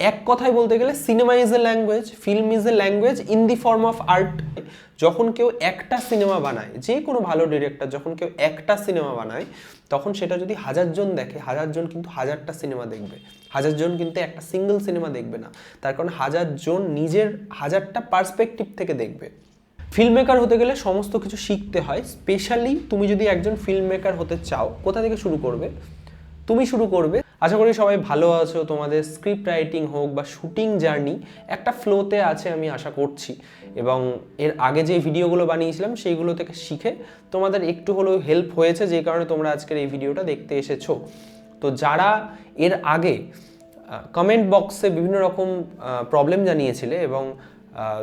এক কথায় বলতে গেলে cinema is a language film is a language in the form of art যখন কেউ একটা সিনেমা বানায়, যে কোনো ভালো ডিরেক্টর যখন কেউ একটা সিনেমা বানায়, তখন সেটা যদি হাজারজন দেখে হাজারজন কিন্তু হাজারটা সিনেমা দেখবে। হাজারজন কিন্তু একটা সিঙ্গেল সিনেমা দেখবে না। তার কারণ হাজারজন নিজের হাজারটা পার্সপেক্টিভ থেকে দেখবে। ফিল্ম মেকার হতে গেলে সমস্ত কিছু শিখতে হয়। স্পেশালি তুমি যদি একজন ফিল্ম মেকার হতে চাও, কোথা থেকে শুরু করবে? তুমি শুরু করবে। আশা করি সবাই ভালো আছো। তোমাদের স্ক্রিপ্ট রাইটিং হোক বা শুটিং জার্নি একটা ফ্লোতে আছে আমি আশা করছি। এবং এর আগে যে ভিডিওগুলো বানিয়েছিলাম, সেইগুলো থেকে শিখে তোমাদের একটু হলেও হেল্প হয়েছে, যে কারণে তোমরা আজকের এই ভিডিওটা দেখতে এসেছ। তো যারা এর আগে কমেন্ট বক্সে বিভিন্ন রকম প্রবলেম জানিয়েছিলে এবং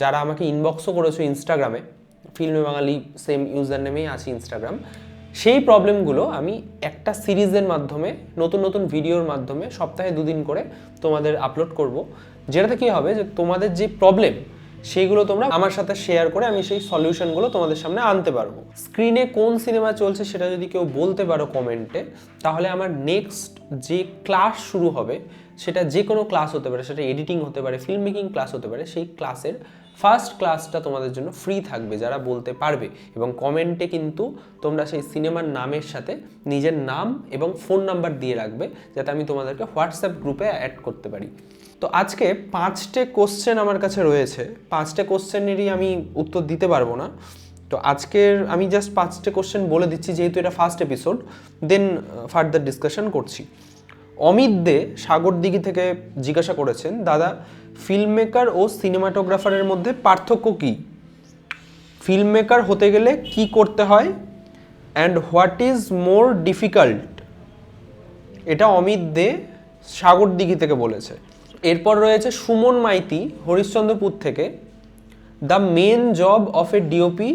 যারা আমাকে ইনবক্সও করেছ ইনস্টাগ্রামে ফিল্মে বাঙালি সেম ইউজার নেমেই আছে ইনস্টাগ্রাম সেই প্রবলেমগুলো আমি একটা সিরিজের মাধ্যমে, নতুন নতুন ভিডিওর মাধ্যমে সপ্তাহে দুদিন করে তোমাদের আপলোড করব। যেটাতে কী হবে যে তোমাদের যে প্রবলেম সেইগুলো তোমরা আমার সাথে শেয়ার করে আমি সেই সলিউশনগুলো তোমাদের সামনে আনতে পারব। স্ক্রিনে কোন সিনেমা চলছে সেটা যদি কেউ বলতে পারো কমেন্টে তাহলে আমার নেক্সট যে ক্লাস শুরু হবে, সেটা যে কোনো ক্লাস হতে পারে, সেটা এডিটিং হতে পারে ফিল্ম মেকিং ক্লাস হতে পারে, সেই ক্লাসের ফার্স্ট ক্লাসটা তোমাদের জন্য ফ্রি থাকবে, যারা বলতে পারবে। এবং কমেন্টে কিন্তু তোমরা সেই সিনেমার নামের সাথে নিজের নাম এবং ফোন নাম্বার দিয়ে রাখবে, যাতে আমি তোমাদেরকে হোয়াটসঅ্যাপ গ্রুপে অ্যাড করতে পারি। তো আজকে পাঁচটে কোশ্চেন আমার কাছে রয়েছে। পাঁচটে কোশ্চেনেরই আমি উত্তর দিতে পারব না। তো আজকের, আমি জাস্ট পাঁচটে কোশ্চেন বলে দিচ্ছি, যেহেতু এটা first episode then further discussion করছি। অমিত দে সাগরদিঘি থেকে জিজ্ঞাসা করেছেন, দাদা ফিল্ম মেকার ও সিনেমাটোগ্রাফারের মধ্যে পার্থক্য কী? ফিল্ম মেকার হতে গেলে কি করতে হয়? And what is more difficult এটা অমিত দে সাগরদিঘি থেকে বলেছে। এরপর রয়েছে সুমন মাইতি হরিশ্চন্দ্রপুর থেকে the main job of a DOP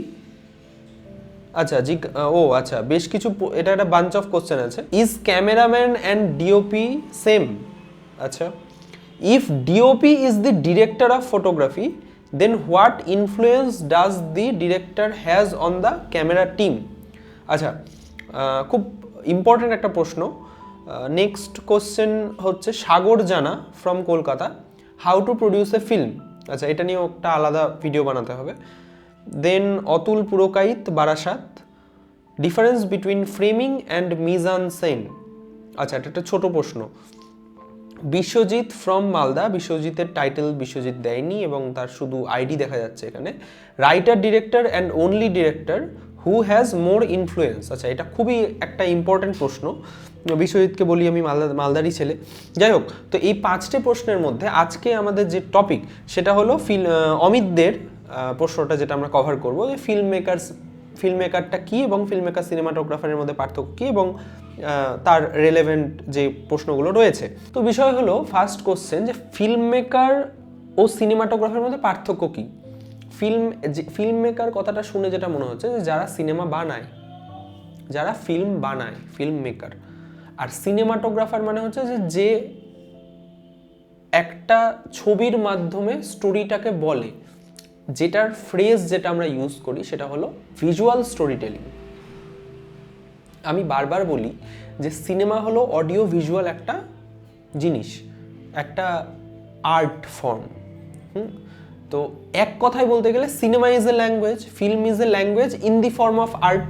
আচ্ছা জি, ও আচ্ছা বেশ কিছু এটা একটা বাঞ্চ অফ কোশ্চেন আছে। Is cameraman and DOP same আচ্ছা if DOP is the director of photography then what influence does the director has on the camera team আচ্ছা খুব ইম্পর্ট্যান্ট একটা প্রশ্ন। নেক্সট কোশ্চেন হচ্ছে Sagar Jana from Kolkata. How to produce a film আচ্ছা এটা নিয়েও একটা আলাদা ভিডিও বানাতে হবে। Then Atul Purkait Barasat difference between framing and mise en scene আচ্ছা এটা একটা ছোট প্রশ্ন। বিশ্বজিৎ ফ্রম মালদা, বিশ্বজিতের টাইটেল বিশ্বজিৎ দেয়নি এবং তার শুধু আইডি দেখা যাচ্ছে এখানে। Writer director and only director who has more influence আচ্ছা এটা খুবই একটা ইম্পর্ট্যান্ট প্রশ্ন। বিশ্বজিৎকে বলি আমি মালদা, মালদারই ছেলে। যাই হোক, তো এই পাঁচটি প্রশ্নের মধ্যে আজকে আমাদের যে টপিক সেটা হলো ফিল অমিতদের প্রশ্নটা যেটা আমরা কভার করব, যে ফিল্ম মেকারস ফিল্ম মেকারটা কী এবং ফিল্ম মেকার সিনেমাটোগ্রাফারের মধ্যে পার্থক্য কী এবং তার রেলেভেন্ট যে প্রশ্নগুলো রয়েছে। তো বিষয় হলো ফার্স্ট কোশ্চেন যে ফিল্ম মেকার ও সিনেমাটোগ্রাফারের মধ্যে পার্থক্য কী? ফিল্ম যে ফিল্ম মেকার কথাটা শুনে যেটা মনে হচ্ছে, যে যারা সিনেমা বানায়, যারা ফিল্ম বানায় ফিল্ম মেকার আর সিনেমাটোগ্রাফার মানে হচ্ছে যে যে একটা ছবির মাধ্যমে স্টোরিটাকে বলে যেটার ফ্রেজ যেটা আমরা ইউজ করি সেটা হলো ভিজুয়াল স্টোরি টেলিং আমি বারবার বলি যে সিনেমা হলো অডিও ভিজুয়াল একটা জিনিস, একটা আর্ট ফর্ম হুম? তো এক কথায় বলতে গেলে cinema is a language film is a language in the form of art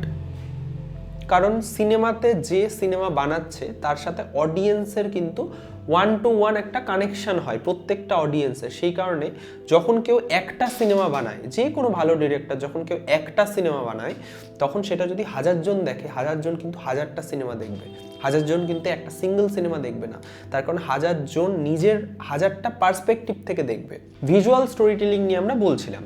কারণ সিনেমাতে যে সিনেমা বানাচ্ছে, তার সাথে অডিয়েন্সের কিন্তু ওয়ান টু ওয়ান একটা কানেকশন হয় প্রত্যেকটা অডিয়েন্সের সেই কারণে যখন কেউ একটা সিনেমা বানায়, যে কোনো ভালো ডিরেক্টর যখন কেউ একটা সিনেমা বানায়, তখন সেটা যদি হাজারজন দেখে হাজারজন কিন্তু হাজারটা সিনেমা দেখবে। হাজারজন কিন্তু একটা সিঙ্গেল সিনেমা দেখবে না। তার কারণ হাজারজন নিজের হাজারটা পার্সপেক্টিভ থেকে দেখবে। ভিজুয়াল স্টোরি টেলিং নিয়ে আমরা বলছিলাম।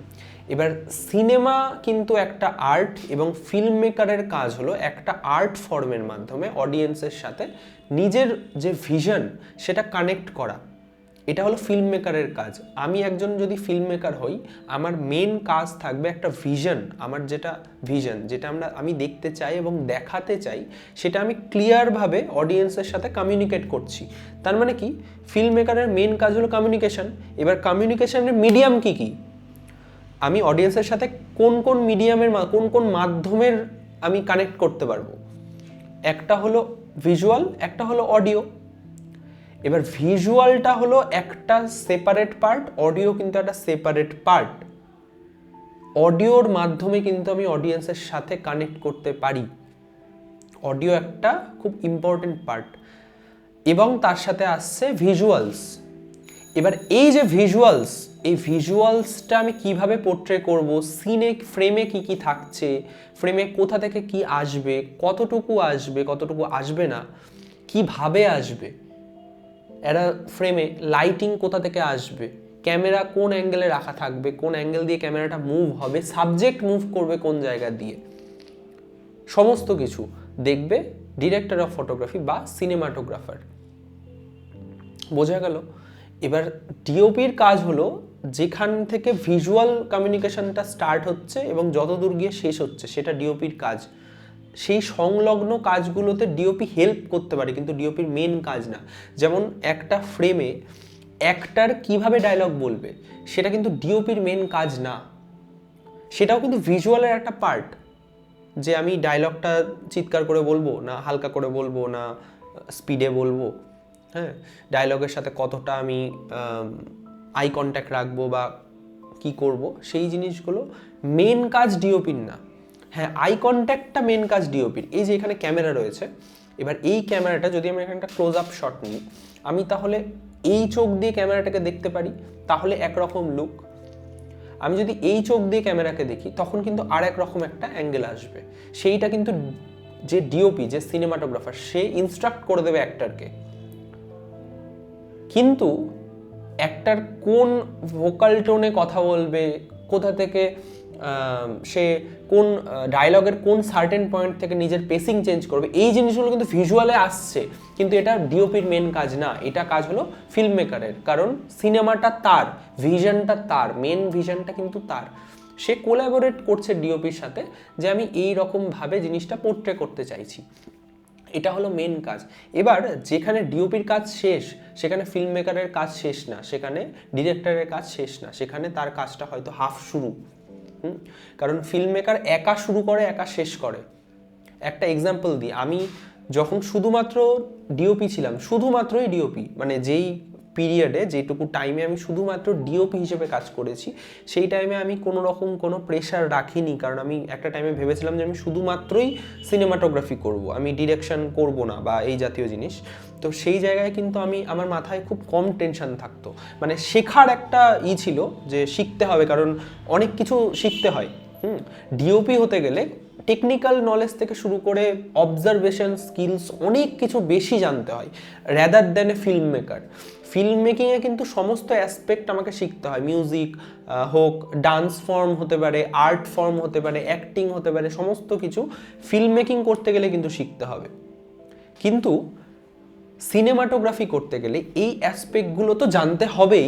এবার সিনেমা কিন্তু একটা আর্ট এবং ফিল্ম মেকারের কাজ হলো একটা আর্ট ফর্মের মাধ্যমে অডিয়েন্সের সাথে নিজের যে ভিশন সেটা কানেক্ট করা। এটা হলো ফিল্ম মেকারের কাজ। আমি একজন যদি ফিল্ম মেকার হই, আমার মেন কাজ থাকবে একটা ভিশন আমার যেটা ভিশন যেটা আমরা, আমি দেখতে চাই এবং দেখাতে চাই, সেটা আমি ক্লিয়ারভাবে অডিয়েন্সের সাথে কমিউনিকেট করছি। তার মানে কি? ফিল্ম মেকারের মেন কাজ হলো কমিউনিকেশন এবার কমিউনিকেশনের মিডিয়াম কি কী? আমি অডিয়েন্সের সাথে কোন কোন মিডিয়ামের কোন কোন মাধ্যমের আমি কানেক্ট করতে পারব? একটা হলো ভিজুয়াল একটা হলো অডিও এবার ভিজুয়ালটা হলো একটা সেপারেট পার্ট অডিও কিন্তু একটা সেপারেট পার্ট অডিওর মাধ্যমে কিন্তু আমি অডিয়েন্সের সাথে কানেক্ট করতে পারি। অডিও একটা খুব ইম্পর্টেন্ট পার্ট এবং তার সাথে আসছে ভিজুয়ালস এবার এই যে ভিজুয়ালস এই ভিজুয়ালসটা আমি কীভাবে পোর্ট্রে করব? সিনে ফ্রেমে কি কি থাকছে? ফ্রেমে কোথা থেকে কি আসবে? কতটুকু আসবে? কতটুকু আসবে না? কীভাবে আসবে? একটা ফ্রেমে লাইটিং কোথা থেকে আসবে? ক্যামেরা কোন অ্যাঙ্গেলে রাখা থাকবে? কোন অ্যাঙ্গেল দিয়ে ক্যামেরাটা মুভ হবে? সাবজেক্ট মুভ করবে কোন জায়গা দিয়ে? সমস্ত কিছু দেখবে ডিরেক্টর অফ ফটোগ্রাফি বা সিনেমাটোগ্রাফার বোঝা গেল? এবার ডিওপির কাজ হলো যেখান থেকে ভিজুয়াল কমিউনিকেশনটা স্টার্ট হচ্ছে এবং যতদূর গিয়ে শেষ হচ্ছে, সেটা ডিওপির কাজ। সেই সংলগ্ন কাজগুলোতে ডিওপি হেল্প করতে পারে, কিন্তু ডিওপির মেন কাজ না। যেমন একটা ফ্রেমে অ্যাক্টার কীভাবে ডায়লগ বলবে, সেটা কিন্তু ডিওপির মেন কাজ না। সেটাও কিন্তু ভিজুয়ালের একটা পার্ট যে আমি ডায়লগটা চিৎকার করে বলব না হালকা করে বলব না স্পিডে বলব। হ্যাঁ ডায়লগের সাথে কতটা আমি আই কন্ট্যাক্ট রাখব বা কি করব, সেই জিনিসগুলো মেন কাজ ডিওপির না। হ্যাঁ আই কন্ট্যাক্টটা মেন কাজ ডিওপির এই যে এখানে ক্যামেরা রয়েছে, এবার এই ক্যামেরাটা যদি আমি এখানে একটা ক্লোজ আপ শট নিই, আমি তাহলে এই চোখ দিয়ে ক্যামেরাটাকে দেখতে পারি, তাহলে একরকম লুক আমি যদি এই চোখ দিয়ে ক্যামেরাকে দেখি, তখন কিন্তু আর এক রকম একটা অ্যাঙ্গেল আসবে। সেইটা কিন্তু যে ডিওপি যে সিনেমাটোগ্রাফার সে ইনস্ট্রাক্ট করে দেবে অ্যাক্টারকে কিন্তু অ্যাক্টার কোন ভোকাল টোনে কথা বলবে, কোথা থেকে সে কোন ডায়লগের কোন সার্টেন পয়েন্ট থেকে নিজের পেসিং চেঞ্জ করবে, এই জিনিসগুলো কিন্তু ভিজুয়ালে আসছে। কিন্তু এটা ডিওপির মেন কাজ না, এটা কাজ হলো ফিল্ম মেকারের কারণ সিনেমাটা তার ভিশনটা তার মেন ভিশনটা কিন্তু তার। সে কোলাবোরেট করছে ডিওপির সাথে যে আমি এই রকমভাবে জিনিসটা পোর্ট্রে করতে চাইছি। এটা হলো মেন কাজ। এবার যেখানে ডিওপির কাজ শেষ, সেখানে ফিল্ম মেকারের কাজ শেষ না, সেখানে ডিরেক্টরের কাজ শেষ না, সেখানে তার কাজটা হয়তো হাফ শুরু। কারণ ফিল্ম মেকার একা শুরু করে, একা শেষ করে। একটা এক্সাম্পল দিই, আমি যখন শুধুমাত্র ডিওপি ছিলাম, শুধুমাত্রই ডিওপি মানে যেই পিরিয়ডে যেটুকু টাইমে আমি শুধুমাত্র ডিওপি হিসেবে কাজ করেছি, সেই টাইমে আমি কোনো রকম কোনো প্রেশার রাখিনি। কারণ আমি একটা টাইমে ভেবেছিলাম যে আমি শুধুমাত্রই সিনেমাটোগ্রাফি করব, আমি ডিরেকশন করব না বা এই জাতীয় জিনিস। তো সেই জায়গায় কিন্তু আমি, আমার মাথায় খুব কম টেনশন থাকতো। মানে শেখার একটা ই ছিল যে শিখতে হবে, কারণ অনেক কিছু শিখতে হয়। হুম ডিওপি হতে গেলে টেকনিক্যাল নলেজ থেকে শুরু করে অবজারভেশন স্কিলস অনেক কিছু বেশি জানতে হয় rather than a film maker film মেকিংয়ে কিন্তু সমস্ত অ্যাসপেক্ট আমাকে শিখতে হয়। মিউজিক হোক ডান্স ফর্ম হতে পারে আর্ট ফর্ম হতে পারে অ্যাক্টিং হতে পারে, সমস্ত কিছু ফিল্ম মেকিং করতে গেলে কিন্তু শিখতে হবে। কিন্তু সিনেমাটোগ্রাফি করতে গেলে এই অ্যাসপেক্টগুলো তো জানতে হবেই।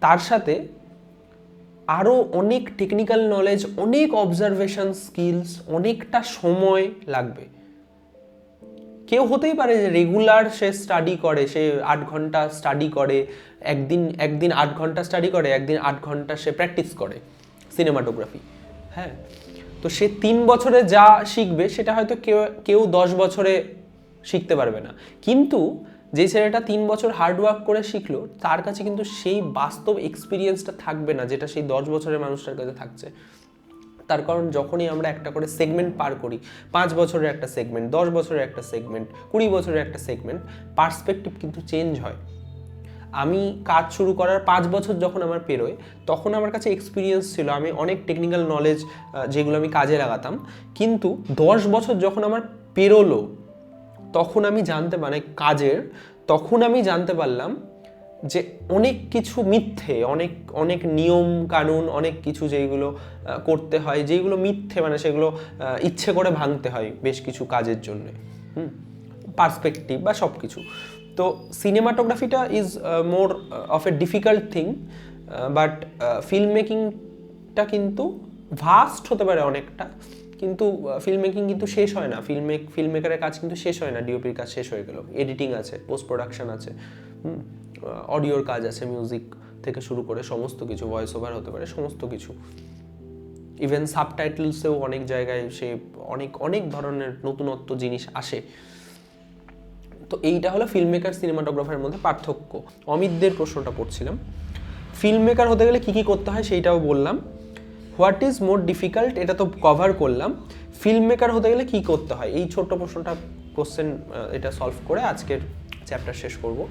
তার সাথে আরও অনেক টেকনিক্যাল নলেজ অনেক অবজারভেশন স্কিলস অনেকটা সময় লাগবে। কেউ হতেই পারে যে রেগুলার সে স্টাডি করে, সে আট ঘণ্টা স্টাডি করে, একদিন একদিন আট ঘণ্টা স্টাডি করে, একদিন আট ঘণ্টা সে প্র্যাকটিস করে সিনেমাটোগ্রাফি হ্যাঁ তো সে তিন বছরে যা শিখবে সেটা হয়তো কেউ কেউ দশ বছরে শিখতে পারবে না। কিন্তু যে ছেলেটা তিন বছর হার্ড ওয়ার্ক করে শিখলো, তার কাছে কিন্তু সেই বাস্তব এক্সপিরিয়েন্সটা থাকবে না যেটা সেই দশ বছরের মানুষটার কাছে থাকছে। তার কারণ যখনই আমরা একটা করে সেগমেন্ট পার করি, পাঁচ বছরের একটা সেগমেন্ট দশ বছরের একটা সেগমেন্ট কুড়ি বছরের একটা সেগমেন্ট পার্সপেক্টিভ কিন্তু চেঞ্জ হয়। আমি কাজ শুরু করার পাঁচ বছর যখন আমার পেরোয়, তখন আমার কাছে এক্সপিরিয়েন্স ছিল, আমি অনেক টেকনিক্যাল নলেজ যেগুলো আমি কাজে লাগাতাম। কিন্তু দশ বছর যখন আমার পেরোলো, তখন আমি জানতে মানে কাজের, তখন আমি জানতে পারলাম যে অনেক কিছু মিথ্যে, অনেক অনেক নিয়ম, কানুন, অনেক কিছু যেগুলো করতে হয় যেগুলো মিথ্যে মানে সেগুলো ইচ্ছে করে ভাঙতে হয় বেশ কিছু কাজের জন্য। হুম? পার্সপেক্টিভ বা সব কিছু তো সিনেমাটোগ্রাফিটা is more of a difficult thing but film মেকিংটা কিন্তু ভাস্ট হতে পারে অনেকটা, কিন্তু ফিল্ম মেকিং কিন্তু শেষ হয় না। ফিল্ম মেক ফিল্ম মেকারের কাজ কিন্তু শেষ হয় না, ডিওপির কাজ শেষ হয়ে গেল। এডিটিং আছে, পোস্ট প্রোডাকশন আছে। অডিওর কাজ আছে মিউজিক থেকে শুরু করে সমস্ত কিছু ভয়েস ওভার হতে পারে, সমস্ত কিছু। ইভেন সাবটাইটেলসেও অনেক জায়গায় সে অনেক অনেক ধরনের নতুনত্ব জিনিস আসে। তো এইটা হলো ফিল্ম মেকার সিনেমাটোগ্রাফারের মধ্যে পার্থক্য। অমিতদের প্রশ্নটা পড়ছিলাম। ফিল্ম মেকার হতে গেলে কী কী করতে হয় সেইটাও বললাম। হোয়াট ইজ মোর ডিফিকাল্ট এটা তো কভার করলাম। ফিল্ম মেকার হতে গেলে কী করতে হয়? এই ছোট্ট প্রশ্নটা কোশ্চেন এটা সলভ করে আজকের চ্যাপ্টার শেষ করব।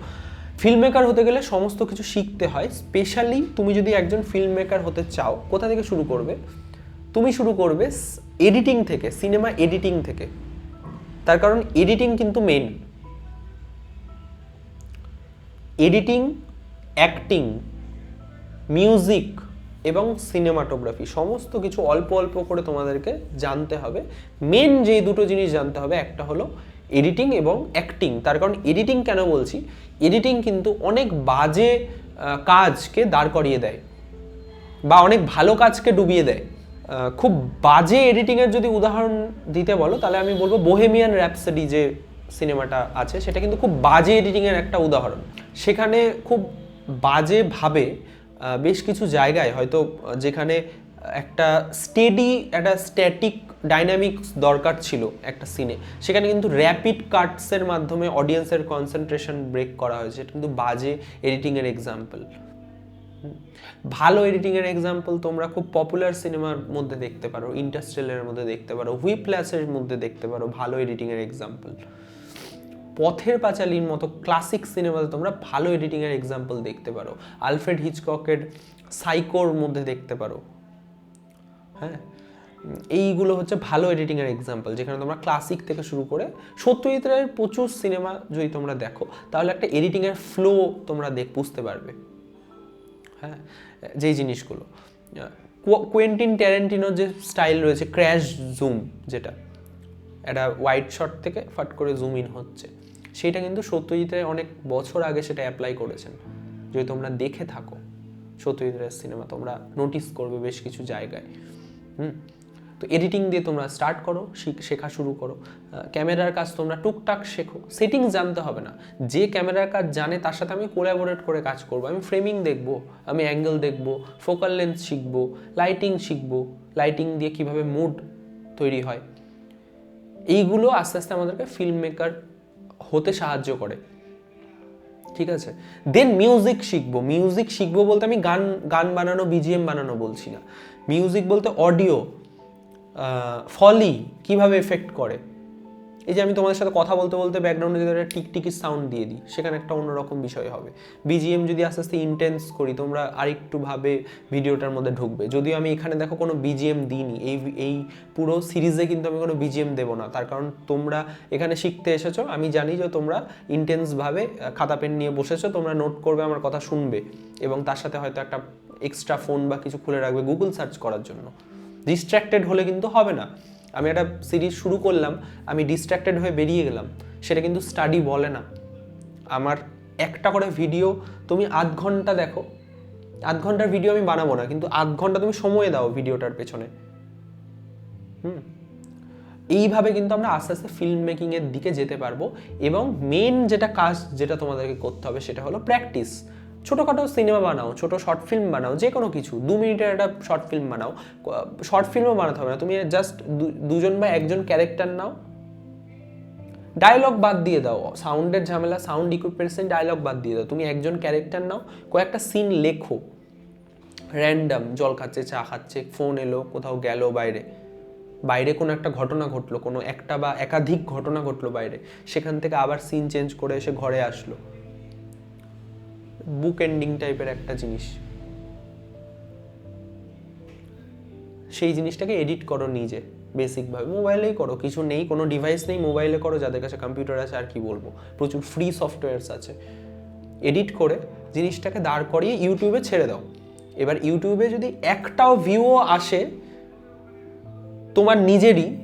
ফিল্ম মেকার হতে গেলে সমস্ত কিছু শিখতে হয়। স্পেশালি তুমি যদি একজন ফিল্ম মেকার হতে চাও, কোথা থেকে শুরু করবে? তুমি শুরু করবে এডিটিং থেকে সিনেমা এডিটিং থেকে। তার কারণ এডিটিং কিন্তু মেন এডিটিং অ্যাক্টিং মিউজিক এবং সিনেমাটোগ্রাফি সমস্ত কিছু অল্প অল্প করে তোমাদেরকে জানতে হবে। মেন যে দুটো জিনিস জানতে হবে, একটা হলো এডিটিং এবং অ্যাক্টিং। তার কারণ এডিটিং কেন বলছি? এডিটিং কিন্তু অনেক বাজে কাজকে দাঁড় করিয়ে দেয় বা অনেক ভালো কাজকে ডুবিয়ে দেয়। খুব বাজে এডিটিংয়ের যদি উদাহরণ দিতে বলো, তাহলে আমি বলব বোহেমিয়ান র্যাপসডি যে সিনেমাটা আছে, সেটা কিন্তু খুব বাজে এডিটিংয়ের একটা উদাহরণ। সেখানে খুব বাজেভাবে বেশ কিছু জায়গায় হয়তো যেখানে একটা স্টেডি একটা স্ট্যাটিক ডাইনামিক্স দরকার ছিল একটা সিনে সেখানে কিন্তু র্যাপিড কাটসের মাধ্যমে অডিয়েন্সের কনসেন্ট্রেশন ব্রেক করা হয়েছে। এটা কিন্তু বাজে এডিটিংয়ের এক্সাম্পল ভালো এডিটিংয়ের এক্সাম্পল তোমরা খুব পপুলার সিনেমার মধ্যে দেখতে পারো ইন্ডাস্ট্রিয়ালের মধ্যে দেখতে পারো হুইপ্লাসের মধ্যে দেখতে পারো, ভালো এডিটিংয়ের এক্সাম্পল পথের পাঁচালীর মতো ক্লাসিক সিনেমাতে তোমরা ভালো এডিটিংয়ের এক্সাম্পল দেখতে পারো। আলফ্রেড হিচককের সাইকোর মধ্যে দেখতে পারো। হ্যাঁ? এইগুলো হচ্ছে ভালো এডিটিংয়ের এক্সাম্পল যেখানে তোমরা ক্লাসিক থেকে শুরু করে সত্যজিৎ রায়ের প্রচুর সিনেমা যদি তোমরা দেখো, তাহলে একটা এডিটিংয়ের ফ্লো তোমরা দেখ, বুঝতে পারবে। হ্যাঁ? যেই জিনিসগুলো। কোয়েন্টিন ট্যারেন্টিনোর যে স্টাইল রয়েছে ক্র্যাশ জুম যেটা, একটা হোয়াইট শট থেকে ফাট করে জুম ইন হচ্ছে, সেটা কিন্তু সত্যজিৎ রায় অনেক বছর আগে সেটা অ্যাপ্লাই করেছেন। যদি তোমরা দেখে থাকো, সত্যজিৎ রায়ের সিনেমা তোমরা নোটিস করবে বেশ কিছু জায়গায়। হুম? তো এডিটিং দিয়ে তোমরা স্টার্ট করো, শিখ- শুরু করো। ক্যামেরার কাজ তোমরা টুকটাক শেখো। সেটিংস জানতে হবে না। যে ক্যামেরার কাজ জানে, তার সাথে আমি কোলাবোরেট করে কাজ করব। আমি ফ্রেমিং দেখব, আমি অ্যাঙ্গেল দেখব ফোকাল লেন্থ শিখব লাইটিং শিখব। লাইটিং দিয়ে কীভাবে মুড তৈরি হয়। এইগুলো আস্তে আস্তে আমাদেরকে ফিল্ম মেকার হতে সাহায্য করে। ঠিক আছে? দেন মিউজিক শিখব। মিউজিক শিখব বলতে আমি গান গান বানানো বিজিএম বানানো বলছি না। মিউজিক বলতে অডিও ফলি কীভাবে এফেক্ট করে? এই যে আমি তোমাদের সাথে কথা বলতে বলতে ব্যাকগ্রাউন্ডে যদি একটা টিকটিকি সাউন্ড দিয়ে দিই, সেখানে একটা অন্যরকম বিষয় হবে। বিজিএম যদি আস্তে আস্তে ইন্টেন্স করি, তোমরা আরেকটু ভাবে ভিডিওটার মধ্যে ঢুকবে। যদিও আমি এখানে দেখো কোনো বিজিএম দিইনি, এই এই পুরো সিরিজে কিন্তু আমি কোনো বিজিএম দেবো না। তার কারণ তোমরা এখানে শিখতে এসেছ, আমি জানি যে তোমরা ইন্টেন্সভাবে খাতা পেন নিয়ে বসেছো, তোমরা নোট করবে, আমার কথা শুনবে, এবং তার সাথে হয়তো একটা এক্সট্রা ফোন বা কিছু খুলে রাখবে গুগল সার্চ করার জন্য। ডিস্ট্র্যাক্টেড হলে কিন্তু হবে না। আমি একটা সিরিজ শুরু করলাম, আমি ডিস্ট্র্যাক্টেড হয়ে বেরিয়ে গেলাম। সেটা কিন্তু স্টাডি বলে না। আমার একটা করে ভিডিও তুমি আধ ঘণ্টা দেখো। আধ ঘণ্টার ভিডিও আমি বানাবো না, কিন্তু আধ ঘণ্টা তুমি সময় দাও ভিডিওটার পেছনে। হুম? এইভাবে কিন্তু আমরা আস্তে আস্তে ফিল্ম মেকিংয়ের দিকে যেতে পারব এবং মেন যেটা কাজ যেটা তোমাদেরকে করতে হবে সেটা হলো প্র্যাকটিস ছোটোখাটো সিনেমা বানাও, ছোটো শর্ট ফিল্ম বানাও যে কোনো কিছু, দু মিনিটের একটা শর্ট ফিল্ম বানাও শর্ট ফিল্মও বানাতে হবে না। তুমি জাস্ট দুজন বা একজন ক্যারেক্টার নাও ডায়লগ বাদ দিয়ে দাও সাউন্ডের ঝামেলা সাউন্ড ইকুইপমেন্টস ডায়লগ বাদ দিয়ে দাও। তুমি একজন ক্যারেক্টার নাও, কয়েকটা সিন লেখো র্যান্ডাম জল খাচ্ছে, চা খাচ্ছে ফোন এলো, কোথাও গেল বাইরে। বাইরে কোনো একটা ঘটনা ঘটলো, কোনো একটা বা একাধিক ঘটনা ঘটলো বাইরে। সেখান থেকে আবার সিন চেঞ্জ করে এসে ঘরে আসলো। বুক এন্ডিং টাইপের একটা জিনিস। সেই জিনিসটাকে এডিট করো নিজে বেসিকভাবে মোবাইলেই করো, কিছু নেই, কোনো ডিভাইস নেই মোবাইলে করো, যাদের কাছে কম্পিউটার আছে, আর কি বলব? প্রচুর ফ্রি সফটওয়্যারস আছে। এডিট করে জিনিসটাকে দাঁড় করিয়ে ইউটিউবে ছেড়ে দাও। এবার ইউটিউবে যদি একটাও ভিউও আসে, তোমার নিজেরই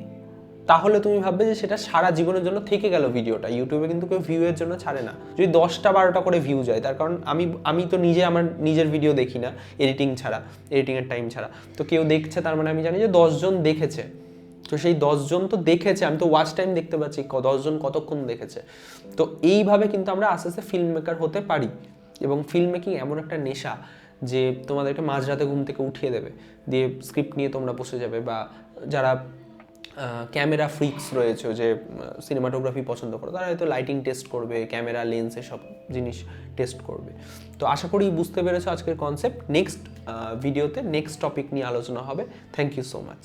তাহলে তুমি ভাববে যে সেটা সারা জীবনের জন্য থেকে গেল ভিডিওটা। ইউটিউবে কিন্তু কেউ ভিউয়ের জন্য ছাড়ে না। যদি দশটা বারোটা করে ভিউ যায়, তার কারণ আমি আমি তো নিজে আমার নিজের ভিডিও দেখি না এডিটিং ছাড়া এডিটিংয়ের টাইম ছাড়া। তো কেউ দেখছে, তার মানে আমি জানি যে দশজন দেখেছে। তো সেই দশজন তো দেখেছে, আমি তো ওয়াচ টাইম দেখতে পাচ্ছি দশজন কতক্ষণ দেখেছে। তো এইভাবে কিন্তু আমরা আস্তে আস্তে ফিল্ম মেকার হতে পারি। এবং ফিল্ম মেকিং এমন একটা নেশা যে তোমাদেরকে মাঝরাতে ঘুম থেকে উঠিয়ে দেবে। দিয়ে স্ক্রিপ্ট নিয়ে তোমরা বসে যাবে বা যারা ক্যামেরা ফ্রিক্স রয়েছে যে সিনেমাটোগ্রাফি পছন্দ করে, তারা হয়তো লাইটিং টেস্ট করবে, ক্যামেরা লেন্স এসব জিনিস টেস্ট করবে। তো আশা করি বুঝতে পেরেছ আজকের কনসেপ্ট নেক্সট ভিডিওতে নেক্সট টপিক নিয়ে আলোচনা হবে। Thank you so much